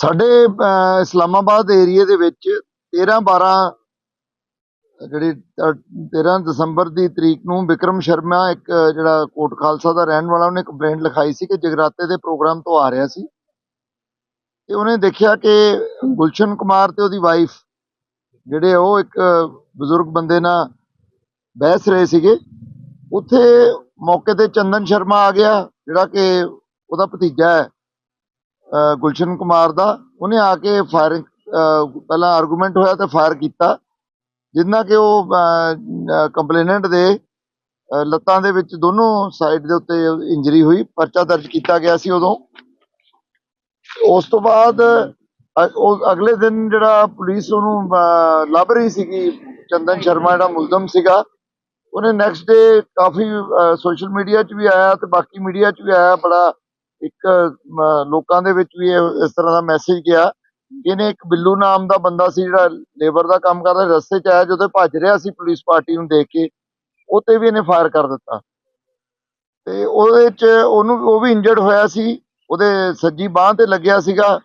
ਸਾਡੇ ਇਸਲਾਮਾਬਾਦ ਏਰੀਏ ਦੇ ਵਿੱਚ 13 12 ਜਿਹੜੀ ਅਹ, 13 ਦਸੰਬਰ ਦੀ ਤਰੀਕ ਨੂੰ ਵਿਕਰਮ ਸ਼ਰਮਾ ਇੱਕ ਜਿਹੜਾ ਕੋਟ ਖਾਲਸਾ ਦਾ ਰਹਿਣ ਵਾਲਾ ਉਹਨੇ ਕੰਪਲੇਂਟ ਲਿਖਾਈ ਸੀ ਕਿ ਜਗਰਾਤੇ ਦੇ ਪ੍ਰੋਗਰਾਮ ਤੋਂ ਆ ਰਿਹਾ ਸੀ। ਤੇ ਉਹਨੇ ਦੇਖਿਆ ਕਿ ਗੁਲਸ਼ਨ ਕੁਮਾਰ ਤੇ ਉਹਦੀ ਵਾਈਫ ਜਿਹੜੇ ਉਹ ਇੱਕ ਬਜ਼ੁਰਗ ਬੰਦੇ ਨਾਲ ਬਹਿਸ ਰਹੇ ਸੀਗੇ। ਉੱਥੇ ਮੌਕੇ ਤੇ ਚੰਦਨ ਸ਼ਰਮਾ ਆ ਗਿਆ ਜਿਹੜਾ ਕਿ ਉਹਦਾ ਭਤੀਜਾ ਹੈ। ਗੁਲਸ਼ਨ ਕੁਮਾਰ ਦਾ ਉਹਨੇ ਆ ਕੇ ਫਾਇਰਿੰਗ ਪਹਿਲਾਂ ਆਰਗੂਮੈਂਟ ਹੋਇਆ ਤੇ ਫਾਇਰ ਕੀਤਾ ਜਿੰਨਾ ਕਿ ਉਹ ਕੰਪਲੇਨੈਂਟ ਦੇ ਲੱਤਾਂ ਦੇ ਵਿੱਚ ਦੋਨੋਂ ਸਾਈਡ ਦੇ ਉੱਤੇ ਇੰਜਰੀ ਹੋਈ ਪਰਚਾ ਦਰਜ ਕੀਤਾ ਗਿਆ ਸੀ ਉਦੋਂ। ਉਸ ਤੋਂ ਬਾਅਦ ਉਹ ਅਗਲੇ ਦਿਨ ਜਿਹੜਾ ਪੁਲਿਸ ਉਹਨੂੰ ਅਹ, ਲੱਭ ਰਹੀ ਸੀਗੀ ਚੰਦਨ ਸ਼ਰਮਾ ਜਿਹੜਾ ਮੁਲਜ਼ਮ ਸੀਗਾ ਉਹਨੇ ਨੈਕਸਟ ਡੇ ਕਾਫੀ ਸੋਸ਼ਲ ਮੀਡੀਆ 'ਚ ਵੀ ਆਇਆ ਤੇ ਬਾਕੀ ਮੀਡੀਆ 'ਚ ਵੀ ਆਇਆ ਬੜਾ ਇੱਕ ਲੋਕਾਂ ਦੇ ਵਿੱਚ ਵੀ ਇਹ- ਇਸ ਤਰ੍ਹਾਂ ਦਾ ਮੈਸੇਜ ਗਿਆ ਕਿ ਇਹਨੇ ਇੱਕ ਬਿੱਲੂ ਨਾਮ ਦਾ ਬੰਦਾ ਸੀ ਜਿਹੜਾ ਲੇਬਰ ਦਾ ਕੰਮ ਕਰਦਾ, ਰਸਤੇ 'ਚ ਆਇਆ ਜਦੋਂ ਭੱਜ ਰਿਹਾ ਸੀ ਪੁਲਿਸ ਪਾਰਟੀ ਨੂੰ ਦੇਖ ਕੇ ਉਹ ਤੇ ਵੀ ਇਹਨੇ ਫਾਇਰ ਕਰ ਦਿੱਤਾ। ਤੇ ਉਹਦੇ 'ਚ ਉਹਨੂੰ, ਉਹ ਵੀ ਇੰਜਰਡ ਹੋਇਆ ਸੀ, ਉਹਦੇ ਸੱਜੀ ਬਾਹ ਤੇ ਲੱਗਿਆ ਸੀਗਾ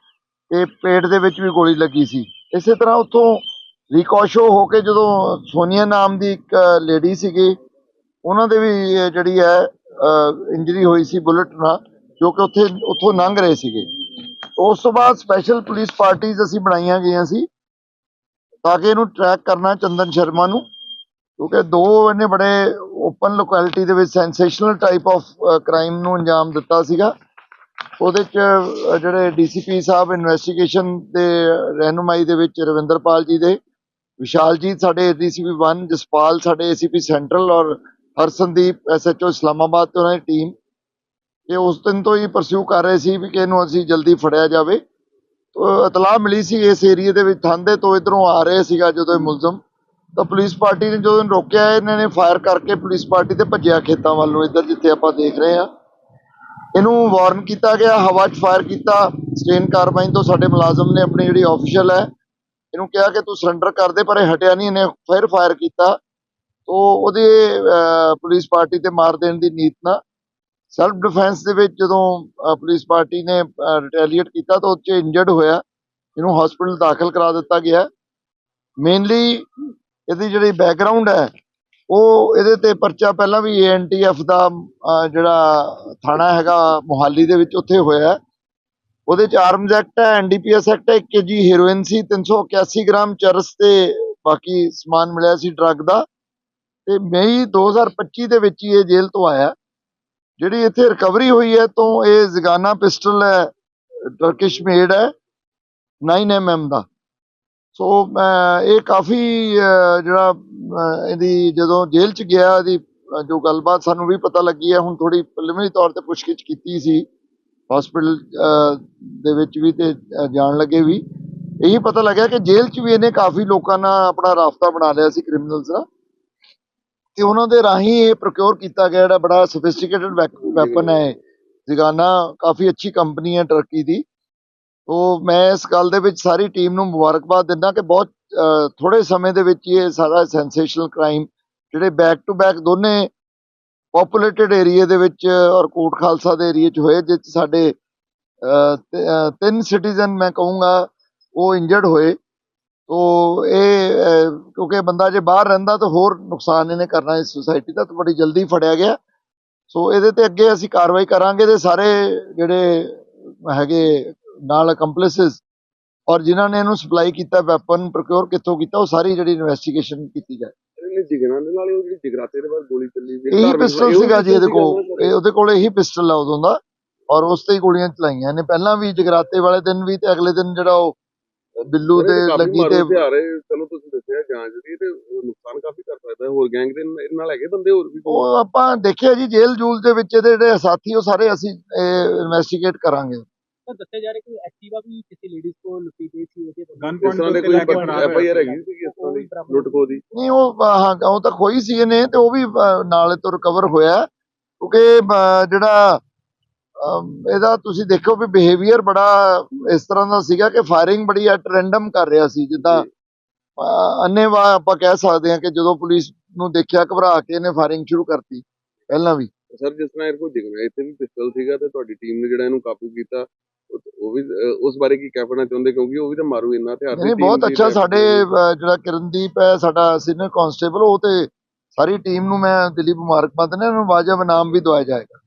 ਤੇ ਪੇਟ ਦੇ ਵਿੱਚ ਵੀ ਗੋਲੀ ਲੱਗੀ ਸੀ। ਇਸੇ ਤਰ੍ਹਾਂ ਉੱਥੋਂ ਰਿਕੋਸ਼ੋ ਹੋ ਕੇ ਜਦੋਂ ਸੋਨੀਆ ਨਾਮ ਦੀ ਇੱਕ ਲੇਡੀ ਸੀਗੀ, ਉਹਨਾਂ ਦੇ ਵੀ ਜਿਹੜੀ ਹੈ ਇੰਜਰੀ ਹੋਈ ਸੀ ਬੁਲਟ ਨਾਲ ਕਿਉਂਕਿ ਉੱਥੇ ਉੱਥੋਂ ਲੰਘ ਰਹੇ ਸੀਗੇ। ਉਸ ਤੋਂ ਬਾਅਦ ਸਪੈਸ਼ਲ ਪੁਲਿਸ ਪਾਰਟੀਆਂ ਅਸੀਂ ਬਣਾਈਆਂ ਗਈਆਂ ਸੀ ਤਾਂ ਕਿ ਇਹਨੂੰ ਟਰੈਕ ਕਰਨਾ ਚੰਦਨ ਸ਼ਰਮਾ ਨੂੰ ਕਿਉਂਕਿ ਦੋ ਇਹਨੇ ਬੜੇ ਓਪਨ ਲੋਕੈਲਿਟੀ ਦੇ ਵਿੱਚ ਸੈਂਸੇਸ਼ਨਲ ਟਾਈਪ ਆਫ ਕ੍ਰਾਈਮ ਨੂੰ ਅੰਜਾਮ ਦਿੱਤਾ ਸੀਗਾ। ਉਹਦੇ ਚ ਅਹ, ਜਿਹੜੇ ਡੀਸੀਪੀ ਸਾਹਿਬ ਇਨਵੈਸਟੀਗੇਸ਼ਨ ਦੇ ਰਹਿਨੁਮਾਈ ਦੇ ਵਿੱਚ ਰਵਿੰਦਰਪਾਲ ਜੀ ਦੇ ਵਿਸ਼ਾਲਜੀਤ ਸਾਡੇ ਡੀਸੀਪੀ 1 ਜਸਪਾਲ ਸਾਡੇ ਏਸੀਪੀ ਸੈਂਟਰਲ ਔਰ ਹਰਸੰਦੀਪ ਐਸਐਚਓ ਇਸਲਾਮਾਬਾਦ ਤੇ ਉਹਨਾਂ ਦੀ ਟੀਮ ਇਹ ਉਸ ਦਿਨ ਤੋਂ ਹੀ ਪਰਸਿਊ ਕਰ ਰਹੇ ਸੀ ਵੀ ਕਿ ਇਹਨੂੰ ਅਸੀਂ ਜਲਦੀ ਫੜਿਆ ਜਾਵੇ। ਤੋ ਇਤਲਾਹ ਮਿਲੀ ਸੀ ਇਸ ਏਰੀਏ ਦੇ ਵਿੱਚ, ਥਾਂਦੇ ਤੋਂ ਇਧਰੋਂ ਆ ਰਹੇ ਸੀਗਾ ਜਦੋਂ ਇਹ ਮੁਲਜ਼ਮ। ਤਾਂ ਪੁਲਿਸ ਪਾਰਟੀ ਨੇ ਜਦੋਂ ਰੋਕਿਆ, ਇਹਨਾਂ ਨੇ ਫਾਇਰ ਕਰਕੇ ਪੁਲਿਸ ਪਾਰਟੀ ਤੇ ਭੱਜਿਆ ਖੇਤਾਂ ਵੱਲੋਂ, ਇੱਧਰ ਜਿੱਥੇ ਆਪਾਂ ਦੇਖ ਰਹੇ ਹਾਂ। ਇਹਨੂੰ ਵਾਰਨ ਕੀਤਾ ਗਿਆ, ਹਵਾ 'ਚ ਫਾਇਰ ਕੀਤਾ। ਸਟੇਨ ਕਾਰਬਾਈਨ ਤੋਂ ਸਾਡੇ ਮੁਲਾਜ਼ਮ ਨੇ ਆਪਣੀ ਜਿਹੜੀ ਆਫੀਸ਼ੀਅਲ ਹੈ, ਇਹਨੂੰ ਕਿਹਾ ਕਿ ਤੂੰ ਸਰੈਂਡਰ ਕਰ ਦੇ, ਪਰ ਇਹ ਹਟਿਆ ਨਹੀਂ, ਇਹਨੇ ਫਿਰ ਫਾਇਰ ਕੀਤਾ। ਤੋ ਉਹਦੇ ਪੁਲਿਸ ਪਾਰਟੀ ਤੇ ਮਾਰ ਦੇਣ ਦੀ ਨੀਤ ਨਾਲ ਸੈਲਫ ਡਿਫੈਂਸ ਦੇ ਵਿੱਚ ਜਦੋਂ ਪੁਲਿਸ ਪਾਰਟੀ ਨੇ ਰਿਟੈਲੀਏਟ ਕੀਤਾ ਤਾਂ ਉਹ 'ਚ ਇੰਜਰਡ ਹੋਇਆ। ਇਹਨੂੰ ਹਸਪੀਟਲ ਦਾਖਲ ਕਰਾ ਦਿੱਤਾ ਗਿਆ। ਮੇਨਲੀ ਇਹਦੀ ਜਿਹੜੀ ਬੈਕਗ੍ਰਾਉਂਡ ਹੈ, ਉਹ ਇਹਦੇ ਤੇ ਪਰਚਾ ਪਹਿਲਾਂ ਵੀ ਏਐਨਟੀਐਫ ਦਾ ਜਿਹੜਾ ਥਾਣਾ ਹੈਗਾ ਮੁਹਾਲੀ ਦੇ ਵਿੱਚ ਉੱਥੇ ਹੋਇਆ। ਉਹਦੇ ਚ ਆਰਮਜ਼ ਐਕਟ ਹੈ ਐਨਡੀਪੀਐਸ ਐਕਟ ਹੈ 1 ਕੇਜੀ ਹੀਰੋਇਨ ਸੀ 381 ਗ੍ਰਾਮ ਚਰਸ ਤੇ ਬਾਕੀ ਸਮਾਨ ਮਿਲਿਆ ਸੀ ਡਰੱਗ ਦਾ। ਤੇ ਮਈ 2025 ਦੇ ਵਿੱਚ ਹੀ ਇਹ ਜੇਲ੍ਹ ਤੋਂ ਆਇਆ। ਜਿਹੜੀ ਇੱਥੇ ਰਿਕਵਰੀ ਹੋਈ ਹੈ ਤੋਂ ਇਹ ਜ਼ਗਾਨਾ ਪਿਸਟਲ ਹੈ ਟਰਕਿਸ਼ ਮੇਡ ਹੈ 9mm ਦਾ। ਸੋ ਇਹ ਕਾਫੀ ਜਿਹੜਾ ਇਹਦੀ ਜਦੋਂ ਜੇਲ੍ਹ ਚ ਗਿਆ, ਇਹਦੀ ਜੋ ਗੱਲਬਾਤ ਸਾਨੂੰ ਵੀ ਪਤਾ ਲੱਗੀ ਹੈ, ਹੁਣ ਥੋੜੀ ਪ੍ਰੀਲਿਮਿਨਰੀ ਤੌਰ ਤੇ ਪੁੱਛਗਿੱਛ ਕੀਤੀ ਸੀ ਹਸਪੀਟਲ ਦੇ ਵਿੱਚ ਵੀ ਤੇ ਜਾਣ ਲੱਗੇ ਵੀ। ਇਹੀ ਪਤਾ ਲੱਗਿਆ ਕਿ ਜੇਲ੍ਹ ਚ ਵੀ ਇਹਨੇ ਕਾਫੀ ਲੋਕਾਂ ਨਾਲ ਆਪਣਾ ਰਾਫਤਾ ਬਣਾ ਲਿਆ ਸੀ ਕ੍ਰਿਮੀਨਲਸ ਦਾ। ਤੇ ਉਹਨਾਂ ਦੇ ਰਾਹੀਂ ਇਹ ਪ੍ਰੋਕਿਓਰ ਕੀਤਾ ਗਿਆ ਜਿਹੜਾ ਬੜਾ ਸੋਫਿਸਟੀਕੇਟਡ ਵੈਪਨ ਹੈ ਜਿਗਾਨਾ ਕਾਫੀ ਅੱਛੀ ਕੰਪਨੀ ਹੈ ਟਰਕੀ ਦੀ। ਤੋ ਮੈਂ ਇਸ ਗੱਲ ਦੇ ਵਿੱਚ ਸਾਰੀ ਟੀਮ ਨੂੰ ਮੁਬਾਰਕਬਾਦ ਦਿੰਦਾ ਕਿ ਬਹੁਤ ਅਹ, ਥੋੜੇ ਸਮੇਂ ਦੇ ਵਿੱਚ ਇਹ ਸਾਰਾ ਸੈਂਸੇਸ਼ਨਲ ਕ੍ਰਾਈਮ ਜਿਹੜੇ ਬੈਕ ਟੂ ਬੈਕ ਦੋਨੇ ਪੋਪੂਲੇਟਡ ਏਰੀਆ ਦੇ ਵਿੱਚ ਔਰ ਕੋਟ ਖਾਲਸਾ ਦੇ ਏਰੀਆ 'ਚ ਹੋਏ ਜਿਸ 'ਚ ਸਾਡੇ ਤਿੰਨ ਸਿਟੀਜ਼ਨ ਮੈਂ ਕਹੂੰਗਾ ਉਹ ਇੰਜਰਡ ਹੋਏ। ਤੋ ਇਹ ਕਿਉਂਕਿ ਬੰਦਾ ਜੇ ਬਾਹਰ ਰਹਿੰਦਾ ਤਾਂ ਹੋਰ ਨੁਕਸਾਨ ਇਹਨੇ ਕਰਨਾ ਇਸ ਸੁਸਾਇਟੀ ਦਾ ਤਾਂ ਬੜੀ ਜਲਦੀ ਫੜਿਆ ਗਿਆ। ਸੋ ਇਹਦੇ ਤੇ ਅੱਗੇ ਅਸੀਂ ਕਾਰਵਾਈ ਕਰਾਂਗੇ ਤੇ ਸਾਰੇ ਜਿਹੜੇ ਹੈਗੇ ਨਾਲ ਕੰਪਲਿਸਿਸ ਔਰ ਜਿਨ੍ਹਾਂ ਨੇ ਇਹਨੂੰ ਸਪਲਾਈ ਕੀਤਾ ਵੈਪਨ ਪ੍ਰੋਕਿਉਰ ਕਿੱਥੋਂ ਕੀਤਾ ਉਹ ਸਾਰੀ ਜਿਹੜੀ ਇਨਵੈਸਟੀਗੇਸ਼ਨ ਕੀਤੀ ਜਾਏ। ਜਿਗਰਾਂ ਦੇ ਨਾਲ ਹੀ ਉਹ ਜਿਹੜੀ ਜਿਗਰਾਤੇ ਦੇ ਬਾਅਦ ਗੋਲੀ ਚੱਲੀ ਸੀ। ਇਹੀ ਪਿਸਟਲ ਸੀਗਾ ਜੀ ਇਹਦੇ ਕੋਲ। ਇਹ ਉਹਦੇ ਕੋਲ ਇਹੀ ਪਿਸਟਲ ਆ ਉਦੋਂ ਦਾ। ਔਰ ਉਸ ਤੇ ਹੀ ਗੋਲੀਆਂ ਚਲਾਈਆਂ ਨੇ ਪਹਿਲਾਂ ਵੀ ਜਗਰਾਤੇ ਵਾਲੇ ਦਿਨ ਵੀ ਤੇ ਅਗਲੇ ਦਿਨ ਜਿਹੜਾ ਉਹ ਬਿੱਲੂ ਤੇ ਲੱਗੀ ਤੇ ਹਥਿਆਰ ਚਲੋ ਤੁਸੀਂ ਦੱਸਿਆ ਜਾਂਚ ਦੀ ਤੇ ਉਹ ਨੁਕਸਾਨ ਕਾਫੀ ਕਰ ਸਕਦਾ ਹੈ। ਹੋਰ ਗੈਂਗ ਦੇ ਨਾਲ- ਹੈਗੇ ਬੰਦੇ ਹੋਰ ਵੀ? ਉਹ ਆਪਾਂ ਦੇਖਿਆ ਜੀ ਜੇਲ੍ਹ ਜੂਲ ਦੇ ਵਿੱਚ ਇਹਦੇ ਜਿਹੜੇ ਸਾਥੀ ਉਹ ਸਾਰੇ ਅਸੀਂ ਇਨਵੈਸਟੀਗੇਟ ਕਰਾਂਗੇ ਤਾਂ ਦੱਸਿਆ ਜਾ ਰਿਹਾ ਕਿ ਐਕਟਿਵਾ ਵੀ ਕਿਸੇ ਲੇਡੀਜ਼ ਕੋਲ ਲੁੱਟੀ ਗਈ ਸੀ ਉਹਦੇ ਇਸ ਤਰ੍ਹਾਂ ਦੇ ਕੋਈ ਐਫ ਆਈ ਆਰ ਹੈਗੀ ਸੀ ਇਸ ਤਰ੍ਹਾਂ ਦੀ ਲੁੱਟ ਖੋਹ ਦੀ ਨਹੀਂ ਉਹ ਅਹ, ਹਾਂ ਉਹ ਤਾਂ ਖੋਈ ਸੀ ਇਹਨੇ ਤੇ ਉਹ ਵੀ ਨਾਲ ਤੋਂ ਰਿਕਵਰ ਹੋਇਆ ਕਿਉਂਕਿ ਜਿਹੜਾ ਇਹਦਾ ਤੁਸੀਂ ਦੇਖੋ ਵੀ ਬਿਹੇਵੀਅਰ ਬੜਾ ਇਸ ਤਰ੍ਹਾਂ ਦਾ ਸੀਗਾ ਕਿ ਫਾਇਰਿੰਗ ਬੜੀ ਐਟ ਰੈਂਡਮ ਕਰ ਰਿਹਾ ਸੀ ਜਿੱਦਾਂ ਅੰਨੇਵਾ ਆਪਾਂ ਕਹਿ ਸਕਦੇ ਹਾਂ ਕਿ ਜਦੋਂ ਪੁਲਿਸ ਨੂੰ ਦੇਖਿਆ ਘਬਰਾ ਕੇ ਇਹਨੇ ਫਾਇਰਿੰਗ ਸ਼ੁਰੂ ਕਰਤੀ ਪਹਿਲਾਂ ਵੀ। ਸਰ ਜਿਸ ਤਰ੍ਹਾਂ ਇਹ ਕੋਈ ਜਿਗਰਾ ਇੱਥੇ ਵੀ ਪਿਸਟਲ ਸੀਗਾ ਤੇ ਤੁਹਾਡੀ ਟੀਮ ਨੇ ਜਿਹੜਾ ਇਹਨੂੰ ਕਾਬੂ ਕੀਤਾ ਉਹ- ਵੀ ਉਸ ਬਾਰੇ ਕੀ ਕਹਿਣਾ ਚਾਹੁੰਦੇ? ਕਿਉਂਕਿ ਉਹ ਵੀ ਤਾਂ ਮਾਰੂ ਇੰਨਾ ਹਥਿਆਰ ਨਹੀਂ ਬਹੁਤ ਅੱਛਾ ਸਾਡੇ ਜਿਹੜਾ ਕਿਰਨਦੀਪ ਹੈ ਸਾਡਾ ਸੀਨੀਅਰ ਕਾਂਸਟੇਬਲ ਉਹ ਤੇ ਸਾਰੀ ਟੀਮ ਨੂੰ ਮੈਂ ਦਿਲੀ ਮੁਬਾਰਕਬਾਦ ਨੇ ਉਹਨੂੰ ਵਾਜਬ ਇਨਾਮ ਵੀ ਦਵਾਇਆ ਜਾਏਗਾ।